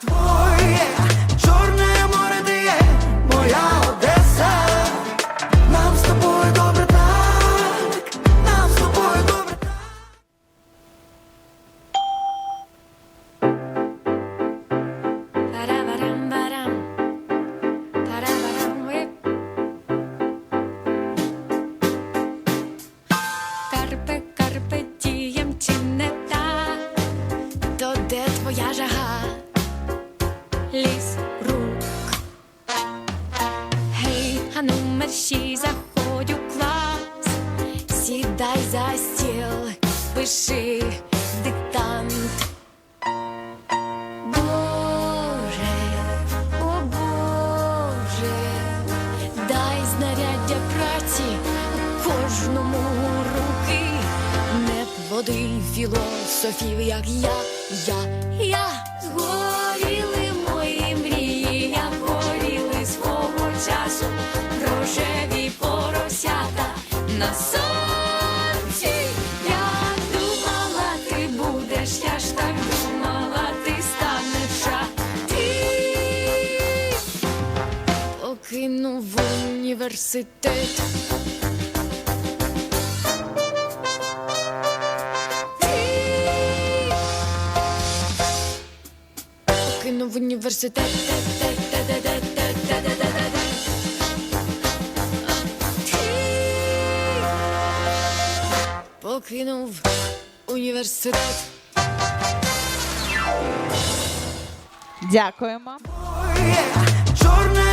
Твоє чорне море ти моя Одеса. Нам з тобою добре так, нам з тобою добре так. Парам-барам-барам. Парам-барам-вип. Карпе, карпе дієм чи не так, то де твоя жага? Ліс рук. Гей, ану мерщій, заходь у клас, сідай за стіл, пиши диктант. Боже, о Боже, дай знаряддя праці кожному руки, не плоди філософів, як я, я, я. На сонці. Я думала, ти будеш, я ж так думала, ти станеш а ти покинув університет. Ти покинув університет. Покинув університет. Дякуємо. Чорне